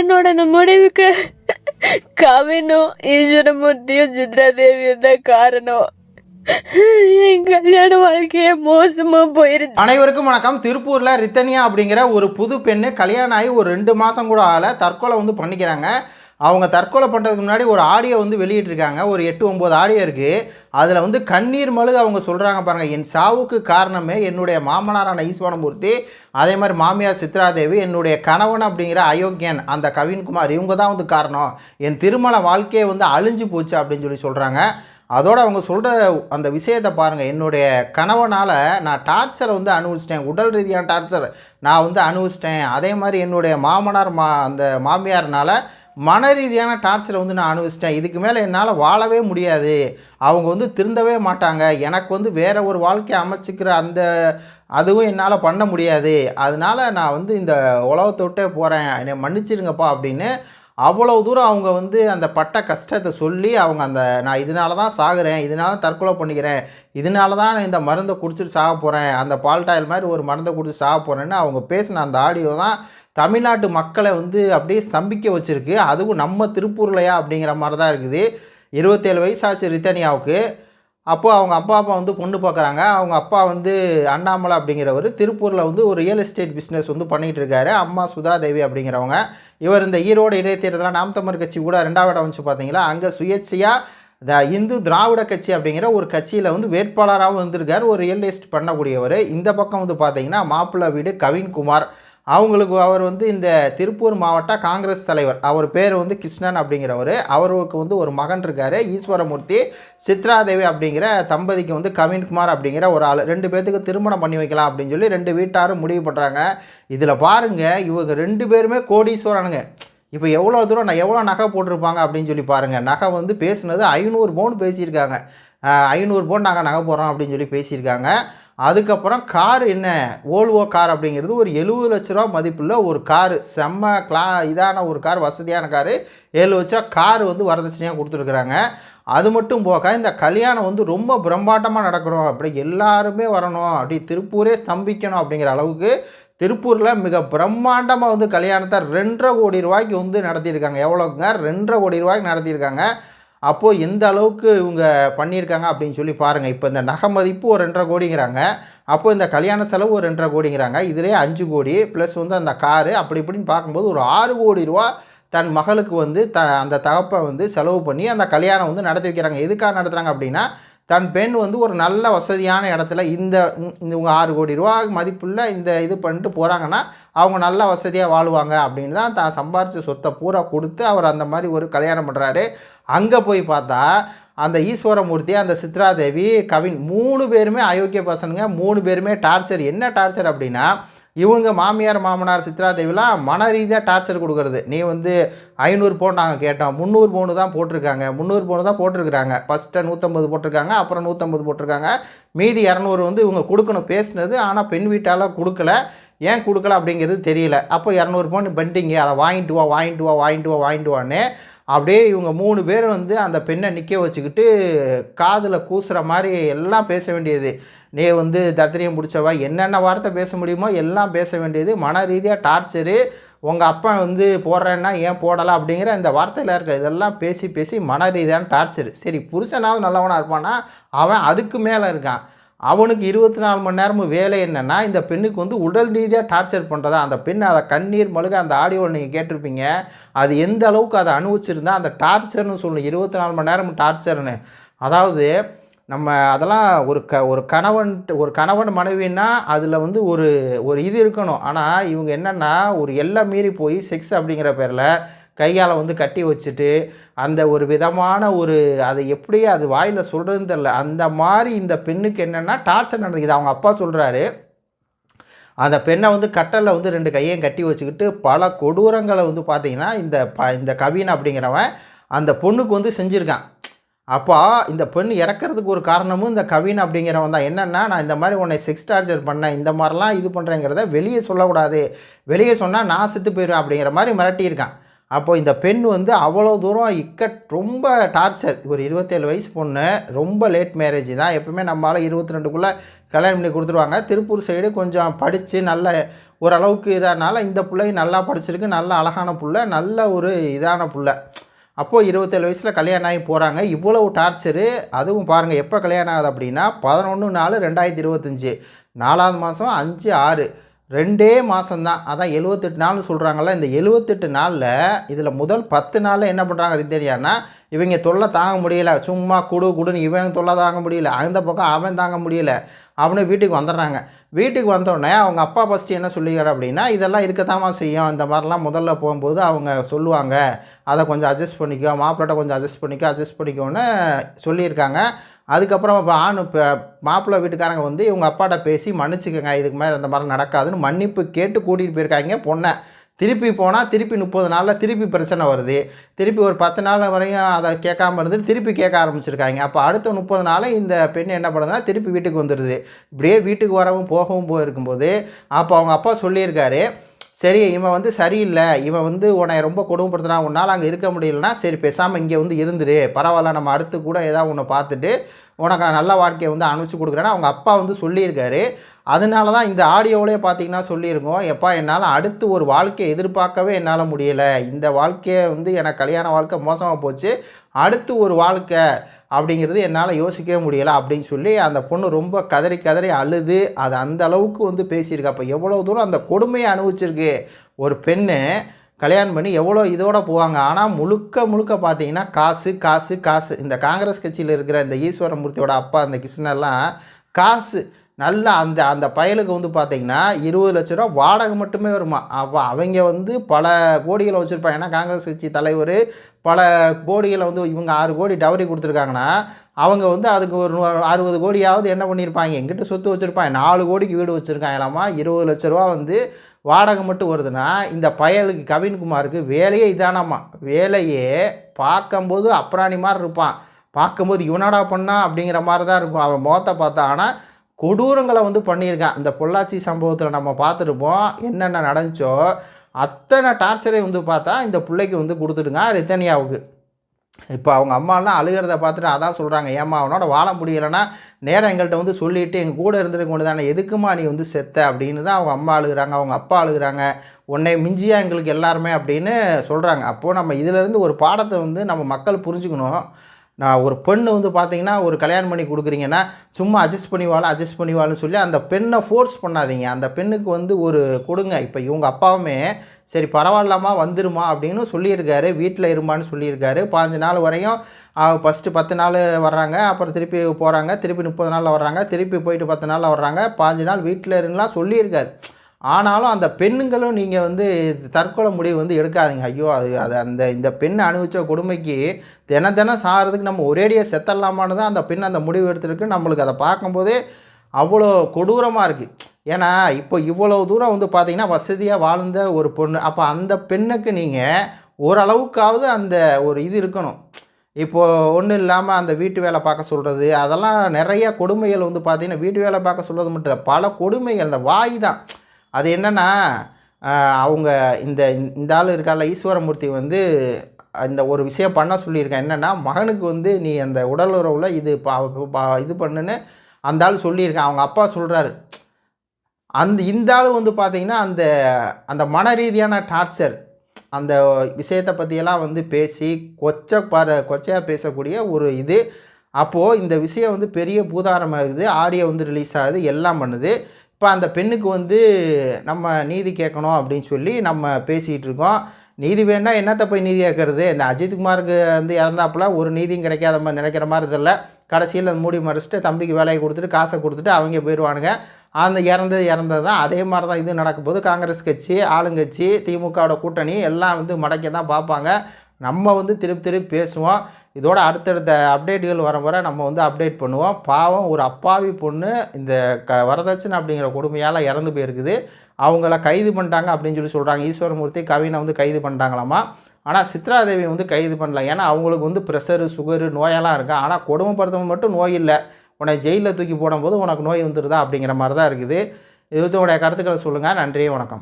என்னோட இந்த முடிவுக்கு கவினும் ஈஸ்வரமூர்த்தியும் சித்ரா தேவியும் தான் காரணம். என் கல்யாண வாழ்க்கையே மோசமா போயிருச்சு. அனைவருக்கும் வணக்கம். திருப்பூரில் ரித்தனியா அப்படிங்கிற ஒரு புது பெண்ணு கல்யாணம் ஆகி ஒரு ரெண்டு மாதம் கூட ஆகல. தற்கொலை வந்து பண்ணிக்கிறாங்க. அவங்க தற்கொலை பண்ணுறதுக்கு முன்னாடி ஒரு ஆடியோ வந்து வெளியிட்டிருக்காங்க. ஒரு எட்டு ஒம்பது ஆடியோ இருக்குது அதில் வந்து கண்ணீர் மழுக அவங்க சொல்கிறாங்க பாருங்கள் என் சாவுக்கு காரணமே என்னுடைய மாமனாரான ஈஸ்வரமூர்த்தி அதே மாதிரி மாமியார் சித்ராதேவி என்னுடைய கணவன் அப்படிங்கிற அயோக்கியன் அந்த கவின்குமார் இவங்க தான் வந்து காரணம். என் திருமண வாழ்க்கையே வந்து அழிஞ்சு போச்சு அப்படின்னு சொல்லி சொல்கிறாங்க அதோடு அவங்க சொல்கிற அந்த விஷயத்தை பாருங்கள் என்னுடைய கணவனால் நான் டார்ச்சரை வந்து அனுபவிச்சிட்டேன். உடல் ரீதியான டார்ச்சர் நான் வந்து அனுபவிச்சிட்டேன். அதே மாதிரி என்னுடைய மாமனார் மா அந்த மாமியார்னால் மன ரீதியான டார்ச்சரை வந்து நான் அனுபவிச்சிட்டேன். இதுக்கு மேலே என்னால் வாழவே முடியாது. அவங்க வந்து திருந்தவே மாட்டாங்க. எனக்கு வந்து வேறு ஒரு வாழ்க்கையை அமைச்சிக்கிற அந்த அதுவும் என்னால் பண்ண முடியாது. அதனால நான் வந்து இந்த உலகத்தை விட்டே போகிறேன் என்னை மன்னிச்சிடுங்கப்பா அப்படின்னு அவ்வளோ தூரம் அவங்க வந்து அந்த பட்ட கஷ்டத்தை சொல்லி அவங்க அந்த நான் இதனால தான் சாகுறேன். இதனால தான் தற்கொலை பண்ணிக்கிறேன். இதனால தான் நான் இந்த மருந்தை குடிச்சிட்டு சாக போகிறேன் அந்த பால்டாயில் மாதிரி ஒரு மருந்தை குடிச்சு சாக போகிறேன்னு அவங்க பேசின அந்த ஆடியோ தான் தமிழ்நாட்டு மக்களை வந்து அப்படியே ஸ்தம்பிக்க வச்சுருக்கு. அதுவும் நம்ம திருப்பூர்லையா அப்படிங்கிற மாதிரி தான் இருக்குது. இருபத்தேழு வயசாச்சு ரித்தனியாவுக்கு. அப்போது அவங்க அப்பா அப்பா வந்து பொண்ணு பார்க்குறாங்க அவங்க அப்பா வந்து அண்ணாமலை அப்படிங்கிறவர் திருப்பூரில் வந்து ஒரு ரியல் எஸ்டேட் பிஸ்னஸ் வந்து பண்ணிகிட்டு இருக்காரு. அம்மா சுதா தேவி அப்படிங்கிறவங்க. இவர் இந்த ஈரோடு இடைத்தேர்தலில் நாம் தமிழ் கட்சி கூட ரெண்டாவது இடம் வந்து பார்த்தீங்களா அங்கே சுயேட்சையாக த இந்து திராவிட கட்சி அப்படிங்கிற ஒரு கட்சியில் வந்து வேட்பாளராகவும் வந்திருக்கார் ஒரு ரியல் எஸ்டேட் பண்ணக்கூடியவர். இந்த பக்கம் வந்து பார்த்தீங்கன்னா மாப்பிள்ளை வீடு கவின்குமார். அவங்களுக்கு அவர் வந்து இந்த திருப்பூர் மாவட்ட காங்கிரஸ் தலைவர். அவர் பேர் வந்து கிருஷ்ணன் அப்படிங்கிறவர். அவருக்கு வந்து ஒரு மகன் இருக்கார் ஈஸ்வரமூர்த்தி சித்ராதேவி அப்படிங்கிற தம்பதிக்கு வந்து கவின்குமார் அப்படிங்கிற ஒரு ஆள். ரெண்டு பேர்த்துக்கு திருமணம் பண்ணி வைக்கலாம் அப்படின்னு சொல்லி ரெண்டு வீட்டாரும் முடிவு பண்ணுறாங்க இதில் பாருங்கள் இவங்க ரெண்டு பேருமே கோடீஸ்வரனுங்க. இப்போ எவ்வளோ தூரம் நான் எவ்வளோ நகை போட்டிருப்பாங்க அப்படின்னு சொல்லி பாருங்கள் நகை வந்து பேசுனது ஐநூறு பவுன் பேசியிருக்காங்க. ஐநூறு பவுன் நாங்கள் நகை போடுறோம் அப்படின்னு சொல்லி பேசியிருக்காங்க. அதுக்கப்புறம் கார் என்ன? ஓல்வோ கார் அப்படிங்கிறது ஒரு எழுபது லட்ச ரூபா மதிப்புள்ள ஒரு காரு. செம்ம கிளா இதான ஒரு கார் வசதியான காரு. ஏழு லட்சம் கார் வந்து வரதட்சணையாக கொடுத்துருக்குறாங்க. அது மட்டும் போக இந்த கல்யாணம் வந்து ரொம்ப பிரம்மாண்டமாக நடக்கணும். அப்படி எல்லாருமே வரணும். அப்படி திருப்பூரே ஸ்தம்பிக்கணும் அப்படிங்கிற அளவுக்கு திருப்பூரில் மிக பிரம்மாண்டமாக வந்து கல்யாணத்தை ரெண்டரை கோடி ரூபாய்க்கு வந்து நடத்தியிருக்காங்க. எவ்வளோங்க ரெண்டரை கோடி ரூபாய்க்கு நடத்தியிருக்காங்க. அப்போது எந்த அளவுக்கு இவங்க பண்ணியிருக்காங்க அப்படின்னு சொல்லி பாருங்கள் இப்போ இந்த நகை மதிப்பு ஒரு ரெண்டரை கோடிங்கிறாங்க. அப்போது இந்த கல்யாண செலவு ஒரு ரெண்டரை கோடிங்கிறாங்க. இதிலே அஞ்சு கோடி ப்ளஸ் வந்து அந்த காரு அப்படி இப்படின்னு பார்க்கும்போது ஒரு ஆறு கோடி ரூபா தன் மகளுக்கு வந்து த அந்த தகப்பை வந்து செலவு பண்ணி அந்த கல்யாணம் வந்து நடத்தி வைக்கிறாங்க. எதுக்காக நடத்துகிறாங்க அப்படின்னா தன் பெண் வந்து ஒரு நல்ல வசதியான இடத்துல இந்த இந்த இவங்க ஆறு கோடி ரூபா மதிப்புள்ள இந்த இது பண்ணிட்டு போகிறாங்கன்னா அவங்க நல்ல வசதியாக வாழுவாங்க அப்படின்னு தான் தான் சம்பாரித்த சொத்தை பூரா கொடுத்து அவர் அந்த மாதிரி ஒரு கல்யாணம் பண்ணுறாரு அங்கே போய் பார்த்தா அந்த ஈஸ்வரமூர்த்தி அந்த சித்ராதேவி கவின் மூணு பேருமே அயோக்கிய பசனுங்க மூணு பேருமே டார்ச்சர். என்ன டார்ச்சர் அப்படின்னா இவங்க மாமியார் மாமனார் சித்ரா தேவிலாம் மன ரீதியாக டார்ச்சர் கொடுக்குறது. நீ வந்து ஐநூறு பவுன் நாங்கள் கேட்டோம். முந்நூறு பவுனு தான் போட்டிருக்காங்க. முந்நூறு பவுனு தான் போட்டிருக்கிறாங்க. ஃபஸ்ட்டு நூற்றம்பது போட்டிருக்காங்க அப்புறம் நூற்றம்பது போட்டிருக்காங்க. மீதி இரநூறு வந்து இவங்க கொடுக்கணும். பேசுனது ஆனால் பெண் வீட்டால் கொடுக்கல. ஏன் கொடுக்கல அப்படிங்கிறது தெரியல. அப்போ இரநூறு பவுன் பண்ணிட்டீங்க அதை வாங்கிட்டு வா வாங்கிட்டு வா வாங்கிட்டு வா வாங்கிட்டு வான்னு அப்படியே இவங்க மூணு பேர் வந்து அந்த பெண்ணை நிற்க வச்சுக்கிட்டு காதில் கூசுகிற மாதிரி எல்லாம் பேச வேண்டியது. நீ வந்து தத்திரியம் பிடிச்சவா என்னென்ன வார்த்தை பேச முடியுமோ எல்லாம் பேச வேண்டியது மன ரீதியாக டார்ச்சரு உங்கள் அப்பா வந்து போடுறேன்னா ஏன் போடலாம் அப்படிங்கிற இந்த வார்த்தையில் இருக்க இதெல்லாம் பேசி பேசி மன ரீதியான டார்ச்சர். சரி புருஷனாவது நல்லவனாக இருப்பான்னா அவன் அதுக்கு மேலே இருக்கான். அவனுக்கு இருபத்தி நாலு மணி நேரமும் வேலை என்னென்னா இந்த பெண்ணுக்கு வந்து உடல் ரீதியாக டார்ச்சர் பண்ணுறதா அந்த பெண் அதை கண்ணீர் மழுக அந்த ஆடியோவில் நீங்கள் கேட்டிருப்பீங்க. அது எந்த அளவுக்கு அதை அனுபவிச்சிருந்தா அந்த டார்ச்சர்னு சொல்லணும். இருபத்தி நாலு மணி நேரம் டார்ச்சர்னு. அதாவது நம்ம அதெல்லாம் ஒரு க ஒரு கணவன் ஒரு கணவன் மனைவின்னா அதில் வந்து ஒரு ஒரு இது இருக்கணும். ஆனால் இவங்க என்னென்னா ஒரு எல்லை மீறி போய் செக்ஸ் அப்படிங்கிற பேரில் கையால் வந்து கட்டி வச்சுட்டு அந்த ஒரு விதமான ஒரு அதை எப்படி அது வாயில் சொல்கிறதுன்னு தெரில அந்த மாதிரி இந்த பெண்ணுக்கு என்னென்னா டார்ச்சர் நடந்துக்குது அவங்க அப்பா சொல்கிறாரு அந்த பெண்ணை வந்து கட்டலில் வந்து ரெண்டு கையையும் கட்டி வச்சுக்கிட்டு பல கொடூரங்களை வந்து பார்த்திங்கன்னா இந்த ப இந்த கவின் அப்படிங்கிறவன் அந்த பொண்ணுக்கு வந்து செஞ்சுருக்கான். அப்போ இந்த பெண் இறக்கிறதுக்கு ஒரு காரணமும் இந்த கவின் அப்படிங்கிறவன் தான். என்னென்னா நான் இந்த மாதிரி உன்னை செக்ஸ் டார்ச்சர் பண்ணேன் இந்த மாதிரிலாம் இது பண்ணுறேங்கிறத வெளியே சொல்லக்கூடாது. வெளியே சொன்னால் நான் செத்து போயிடுவேன் அப்படிங்கிற மாதிரி மிரட்டியிருக்கான். அப்போ இந்த பெண் வந்து அவ்வளோ தூரம் இக்கட் ரொம்ப டார்ச்சர் ஒரு இருபத்தேழு வயசு பொண்ணு ரொம்ப லேட் மேரேஜ் தான். எப்பவுமே நம்மளால் இருபத்தி ரெண்டுக்குள்ளே கல்யாணம் பண்ணி கொடுத்துருவாங்க. திருப்பூர் சைடு கொஞ்சம் படித்து நல்ல ஓரளவுக்கு இதானால இந்த பிள்ளை நல்லா படிச்சிருக்கு. நல்ல அழகான புள்ள நல்ல ஒரு இதான புள்ள. அப்போது இருபத்தேழு வயசில் கல்யாணம் ஆகி போகிறாங்க இவ்வளவு டார்ச்சரு. அதுவும் பாருங்கள் எப்போ கல்யாணம் ஆகுது அப்படின்னா பதினொன்று நாலு ரெண்டாயிரத்தி இருபத்தஞ்சி. நாலாவது மாதம் அஞ்சு ஆறு. ரெண்டே மாதம்தான் அதான் எழுவத்தெட்டு நாள்னு சொல்கிறாங்கல்ல இந்த எழுவத்தெட்டு நாளில் இதில் முதல் பத்து நாளில் என்ன பண்ணுறாங்க ரித்தேரியானா இவங்க தொல்லை தாங்க முடியல. சும்மா குடு குடுன்னு இவன் தொல்லை தாங்க முடியல. அந்த பக்கம் அவன் தாங்க முடியல. அவனு வீட்டுக்கு வந்துடுறாங்க. வீட்டுக்கு வந்தோடனே அவங்க அப்பா ஃபஸ்ட்டு என்ன சொல்லிக்கிறார் அப்படின்னா இதெல்லாம் இருக்கத்தாமா செய்யும். இந்த மாதிரிலாம் முதல்ல போகும்போது அவங்க சொல்லுவாங்க. அதை கொஞ்சம் அட்ஜஸ்ட் பண்ணிக்கோ. மாப்பிள்ளை கொஞ்சம் அட்ஜஸ்ட் பண்ணிக்கோ. அட்ஜஸ்ட் பண்ணிக்கோன்னு சொல்லியிருக்காங்க. அதுக்கப்புறம் இப்போ ஆண் இப்போ மாப்பிள்ளை வீட்டுக்காரங்க வந்து இவங்க அப்பாட்ட பேசி மன்னிச்சுக்கோங்க. இதுக்கு மேலே அந்த மாதிரி நடக்காதுன்னு மன்னிப்பு கேட்டு கூட்டிகிட்டு போயிருக்காங்க பொண்ணை. திருப்பி போனால் திருப்பி முப்பது நாளில் திருப்பி பிரச்சனை வருது. திருப்பி ஒரு பத்து நாள் வரையும் அதை கேட்காம இருந்து திருப்பி கேட்க ஆரம்பிச்சிருக்காங்க. அப்போ அடுத்த முப்பது நாள் இந்த பெண் என்ன பண்ணுதுன்னா திருப்பி வீட்டுக்கு வந்துடுது இப்படியே வீட்டுக்கு வரவும் போகவும் போயிருக்கும்போது அப்போ அவங்க அப்பா சொல்லியிருக்காரு சரி இவன் வந்து சரியில்லை. இவன் வந்து உன்னை ரொம்ப கொடுமைப்படுத்துறான் உன்னால் அங்கே இருக்க முடியலன்னா சரி பேசாமல் இங்கே வந்து இருந்துரு. பரவாயில்ல நம்ம அடுத்து கூட ஏதாவது ஒன்று பார்த்துட்டு உனக்கு நான் நல்ல வாழ்க்கையை வந்து அனுப்பிச்சி கொடுக்குறேன்னு அவங்க அப்பா வந்து சொல்லியிருக்காரு. அதனால தான் இந்த ஆடியோவிலே பார்த்தீங்கன்னா சொல்லியிருக்கோம். எப்பா என்னால் அடுத்து ஒரு வாழ்க்கையை எதிர்பார்க்கவே என்னால் முடியலை. இந்த வாழ்க்கையை வந்து எனக்கு கல்யாண வாழ்க்கை மோசமாக போச்சு. அடுத்து ஒரு வாழ்க்கை அப்படிங்கிறது என்னால் யோசிக்கவே முடியலை அப்படின்னு சொல்லி அந்த பொண்ணு ரொம்ப கதறி கதறி அழுது அது அந்த அளவுக்கு வந்து பேசியிருக்கு. அப்போ எவ்வளோ தூரம் அந்த கொடுமையை அனுபவிச்சிருக்கு. ஒரு பெண்ணு கல்யாணம் பண்ணி எவ்வளோ இதோடு போவாங்க. ஆனால் முழுக்க முழுக்க பார்த்தீங்கன்னா காசு காசு காசு. இந்த காங்கிரஸ் கட்சியில் இருக்கிற இந்த ஈஸ்வரமூர்த்தியோட அப்பா அந்த கிருஷ்ணெல்லாம் காசு. நல்லா அந்த அந்த பயலுக்கு வந்து பார்த்தீங்கன்னா இருபது லட்ச ரூபா வாடகை மட்டுமே வருமா? அவ அவங்க வந்து பல கோடிகளை வச்சுருப்பாங்க. ஏன்னா காங்கிரஸ் கட்சி தலைவர் பல கோடிகளை வந்து இவங்க ஆறு கோடி டவரி கொடுத்துருக்காங்கன்னா அவங்க வந்து அதுக்கு ஒரு அறுபது கோடியாவது என்ன பண்ணியிருப்பாங்க? எங்கிட்ட சொத்து வச்சுருப்பாங்க. நாலு கோடிக்கு வீடு வச்சுருக்காங்களாமா? இருபது லட்ச ரூபா வந்து வாடகை மட்டும் வருதுன்னா இந்த பயலுக்கு கவின்குமாருக்கு வேலையே இதானாமா? வேலையே பார்க்கும்போது அப்ராணி மாதிரி இருப்பான். பார்க்கும்போது இவனடா பண்ணா? அப்படிங்கிற மாதிரி தான் இருக்கும். அவன் மோத்த பார்த்தா. ஆனால் கொடூரங்களை வந்து பண்ணியிருக்கான் இந்த பொள்ளாச்சி சம்பவத்தில் நம்ம பார்த்துருப்போம். என்னென்ன நடந்துச்சோ அத்தனை டார்ச்சரை வந்து பார்த்தா இந்த பிள்ளைக்கு வந்து கொடுத்துடுங்க ரித்தனியாவுக்கு. இப்போ அவங்க அம்மாலாம் அழுகிறத பார்த்துட்டு அதான் சொல்கிறாங்க ஏம்மா அவனோட வாழ முடியலைன்னா நேரம் எங்கள்கிட்ட வந்து சொல்லிவிட்டு எங்கள் கூட இருந்துருக்க தானே எதுக்குமா நீ வந்து செத்த? அப்படின்னு தான் அவங்க அம்மா அழுகிறாங்க அவங்க அப்பா அழுகுறாங்க. உன்னை மிஞ்சியா எங்களுக்கு எல்லாருமே அப்படின்னு சொல்கிறாங்க அப்போது நம்ம இதிலேருந்து ஒரு பாடத்தை வந்து நம்ம மக்கள் புரிஞ்சுக்கணும். நான் ஒரு பெண்ணு வந்து பார்த்தீங்கன்னா ஒரு கல்யாணம் பண்ணி கொடுக்குறீங்கன்னா சும்மா அட்ஜஸ்ட் பண்ணி வாழ அட்ஜஸ்ட் பண்ணிவாலுன்னு சொல்லி அந்த பெண்ணை ஃபோர்ஸ் பண்ணாதீங்க. அந்த பெண்ணுக்கு வந்து ஒரு கொடுங்க. இப்போ இவங்க அப்பாவுமே சரி பரவாயில்லாமா வந்துருமா அப்படின்னு சொல்லியிருக்காரு. வீட்டில் இருமான்னு சொல்லியிருக்காரு. பாஞ்சு நாள் வரையும் ஃபஸ்ட்டு பத்து நாள் வர்றாங்க. அப்புறம் திருப்பி போகிறாங்க திருப்பி முப்பது நாளில் வர்றாங்க. திருப்பி போயிட்டு பத்து நாளில் வர்றாங்க. பாஞ்சு நாள் வீட்டில் இருங்கலாம் சொல்லியிருக்காரு. ஆனாலும் அந்த பெண்ணுங்களும் நீங்கள் வந்து தற்கொலை முடிவு வந்து எடுக்காதீங்க. ஐயோ அது அது அந்த இந்த பெண் அனுபவிச்ச கொடுமைக்கு தின தினம் சாகிறதுக்கு நம்ம ஒரேடியாக செத்தரலாமான்னு தான் அந்த பெண் அந்த முடிவு எடுத்திருக்கு. நம்மளுக்கு அதை பார்க்கும்போதே அவ்வளோ கொடூரமாக இருக்குது ஏன்னா இப்போ இவ்வளோ தூரம் வந்து பார்த்தீங்கன்னா வசதியாக வாழ்ந்த ஒரு பொண்ணு. அப்போ அந்த பெண்ணுக்கு நீங்கள் ஓரளவுக்காவது அந்த ஒரு இது இருக்கணும். இப்போது ஒன்றும் இல்லாமல் அந்த வீட்டு வேலை பார்க்க சொல்கிறது அதெல்லாம் நிறைய கொடுமைகள் வந்து பார்த்திங்கன்னா வீட்டு வேலை பார்க்க சொல்கிறது மட்டும் இல்லை பல கொடுமைகள் அந்த வாய் தான். அது என்னென்னா அவங்க இந்த இந்த ஆள் இருக்கால ஈஸ்வரமூர்த்தி வந்து இந்த ஒரு விஷயம் பண்ண சொல்லியிருக்கேன். என்னென்னா மகனுக்கு வந்து நீ அந்த உடல் உறவில் இது பா பா- இது பண்ணுன்னு அந்த ஆள் சொல்லியிருக்கேன். அவங்க அப்பா சொல்கிறாரு அந்த இந்த ஆள் வந்து பார்த்தீங்கன்னா அந்த அந்த மன ரீதியான டார்ச்சர் அந்த விஷயத்தை பற்றியெல்லாம் வந்து பேசி கொச்சை பார கொச்சையாக பேசக்கூடிய ஒரு இது. அப்போது இந்த விஷயம் வந்து பெரிய பூதாரமாகுது. ஆடியோ வந்து ரிலீஸ் ஆகுது. எல்லாம் பண்ணுது. இப்போ அந்த பெண்ணுக்கு வந்து நம்ம நீதி கேட்கணும் அப்படின்னு சொல்லி நம்ம பேசிகிட்டு இருக்கோம். நீதி வேணால் என்னத்தை போய் நீதி கேட்கறது? இந்த அஜித்குமாருக்கு வந்து இறந்தாப்புல ஒரு நீதியும் கிடைக்காத மாதிரி நினைக்கிற மாதிரி தெரியல. கடைசியில் அந்த மூடி மறைச்சிட்டு தம்பிக்கு வேலையை கொடுத்துட்டு காசை கொடுத்துட்டு அவங்க போயிடுவானுங்க அந்த இறந்தது இறந்தது தான். அதே மாதிரி தான் இது நடக்கும்போது காங்கிரஸ் கட்சி ஆளுங்கட்சி திமுகவோட கூட்டணி எல்லாம் வந்து மடக்க தான் பார்ப்பாங்க. நம்ம வந்து திருப்பி திருப்பி பேசுவோம். இதோட அடுத்தடுத்த அப்டேட்டுகள் வர வர நம்ம வந்து அப்டேட் பண்ணுவோம். பாவம் ஒரு அப்பாவி பொண்ணு இந்த க வரதட்சணை அப்படிங்கிற கொடுமையால் இறந்து போயிருக்குது. அவங்கள கைது பண்ணிட்டாங்க அப்படின்னு சொல்லி சொல்கிறாங்க ஈஸ்வரமூர்த்தி கவினை வந்து கைது பண்ணிட்டாங்களாமா? ஆனால் சித்ராதேவி வந்து கைது பண்ணல. ஏன்னா அவங்களுக்கு வந்து ப்ரெஷரு சுகரு நோயெல்லாம் இருக்கா. ஆனால் கொடுமைப்படுத்தவங்க மட்டும் நோய் இல்லை. உன்னை ஜெயிலில் தூக்கி போடும்போது உனக்கு நோய் வந்துடுதா அப்படிங்கிற மாதிரி தான் இருக்குது. இது வந்து உங்களுடைய கருத்துக்களை சொல்லுங்கள் நன்றி வணக்கம்.